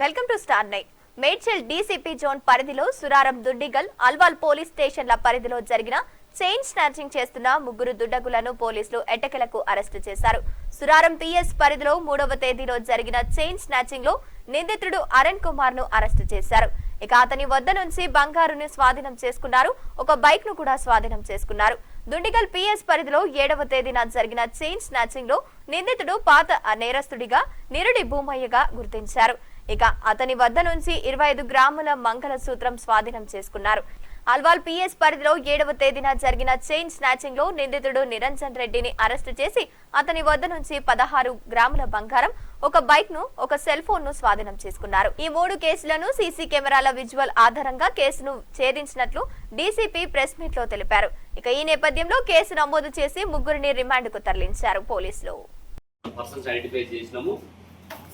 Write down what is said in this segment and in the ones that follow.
Welcome to star night Medchal DCP zone పరిధిలో Suraram దుడ్డిగల్ Alwal police స్టేషన్ల పరిధిలో జరిగిన చైన్ స్నాచింగ్ చేస్తున్న ముగ్గురు దుడ్డగులను పోలీసులు ఎట్టకెలకు అరెస్టు చేశారు. సురారం పిఎస్ పరిధిలో మూడవ తేదీలో జరిగిన చైన్ స్నాచింగ్లో నిందితుడు అరణ్ కుమార్ను అరెస్టు చేశారు. ఇక అతని వద్ద నుంచి బంగారును స్వాధీనం చేసుకున్నారు. ఒక బైక్ను కూడా స్వాధీనం చేసుకున్నారు. దుండిగల్ పిఎస్ పరిధిలో ఏడవ తేదీన జరిగిన చైన్ స్నాచింగ్లో నిందితుడు పాత నేరస్తుడిగా నిరుడి భూమయ్యగా గుర్తించారు. ఇక అతని వద్ద నుంచి ఇరవై ఐదు గ్రాముల మంగళ సూత్రం స్వాధీనం చేసుకున్నారు. అల్వాల్ పిఎస్ పరిధిలో ఏడవ తేదీన జరిగిన చైన్ స్నాచింగ్లో నిందితుడు నిరంజన్ రెడ్డిని అరెస్టు చేసి అతని వద్ద నుంచి పదహారు గ్రాముల బంగారం ఒక బైక్ను ఒక సెల్ ఫోన్ను స్వాధీనం చేసుకున్నారు. ఈ మూడు కేసులను సీసీ కెమెరాల విజువల్ ఆధారంగా కేసును ఛేదించినట్లు డీసీపీ ప్రెస్ మీట్లో తెలిపారు. ఇక ఈ నేపథ్యంలో కేసు నమోదు చేసి ముగ్గురిని రిమాండ్కు తరలించారు పోలీసులు.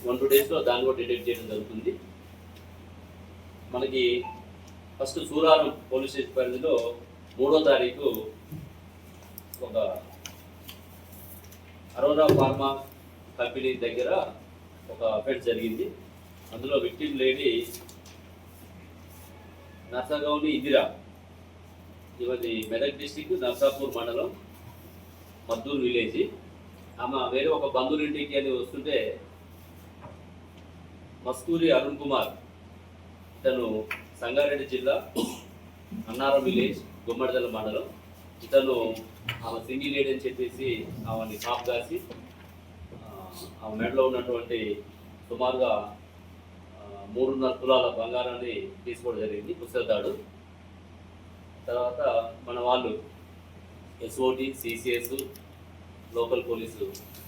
వన్ టూ డేస్లో దాన్ని కూడా డిటెక్ట్ చేయడం జరుగుతుంది. మనకి ఫస్ట్ సూరారం పోలీస్ స్టేషన్ పరిధిలో మూడో తారీఖు ఒక అరోరా ఫార్మా కంపెనీ దగ్గర ఒక అఫెన్స్ జరిగింది. అందులో విక్టిమ్ లేడీ నర్సగౌని ఇందిరా ఇవది మెదక్ డిస్టిక్ నర్సాపూర్ మండలం మద్దూరు విలేజ్. ఆమె వేరే ఒక బంధువులింటికి అని వస్తుంటే మస్తూరి అరుణ్ కుమార్ ఇతను సంగారెడ్డి జిల్లా అన్నారం విలేజ్ గుమ్మడిదల మండలం. ఇతను ఆమె సింగిల్ లేడీ అని చెప్పేసి ఆమెని కాప్ కాసి ఆ, మెడలో ఉన్నటువంటి సుమారుగా మూడున్నర తులాల బంగారాన్ని తీసుకోవడం జరిగింది పుస్తకదాడు. తర్వాత మన వాళ్ళు ఎస్ఓటి సిసిఎస్ లోకల్ పోలీసు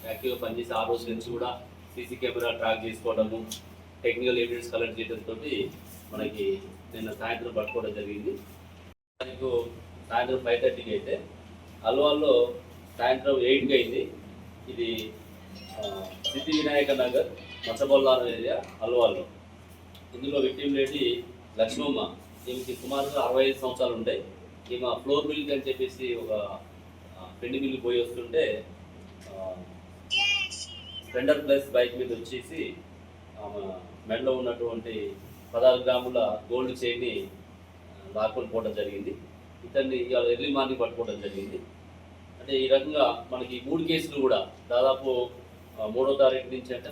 యాక్టివ్గా పనిచేసి ఆ రోజు నుంచి కూడా సీసీ కెమెరా ట్రాక్ చేసుకోవడము టెక్నికల్ ఎవిడెన్స్ కలెక్ట్ చేయడంతో మనకి నిన్న సాయంత్రం పట్టుకోవడం జరిగింది. దానికి సాయంత్రం ఫైవ్ థర్టీకి అయితే అల్వాల్లో సాయంత్రం ఎయిట్కి అయింది. ఇది సిద్ధి వినాయక నగర్ మచ్చబొల్లారం ఏరియా అల్వాల్లో. ఇందులో విక్టిమ్ లేడీ లక్ష్మమ్మ. ఈమెకి సుమారుగా అరవై ఐదు సంవత్సరాలు ఉంటాయి. ఈమె ఫ్లోర్ మిల్క్ అని చెప్పేసి ఒక పెండి మిల్లు పోయి వస్తుంటే స్ప్లెండర్ ప్లస్ బైక్ మీద వచ్చేసి ఆమె మెడలో ఉన్నటువంటి పదహారు గ్రాముల గోల్డ్ చైన్ని లాక్కొని పోవడం జరిగింది. ఇతన్ని ఇవాళ ఎర్లీ మార్నింగ్ పట్టుకోవడం జరిగింది. అంటే ఈ రకంగా మనకి మూడు కేసులు కూడా దాదాపు మూడో తారీఖు నుంచి అంటే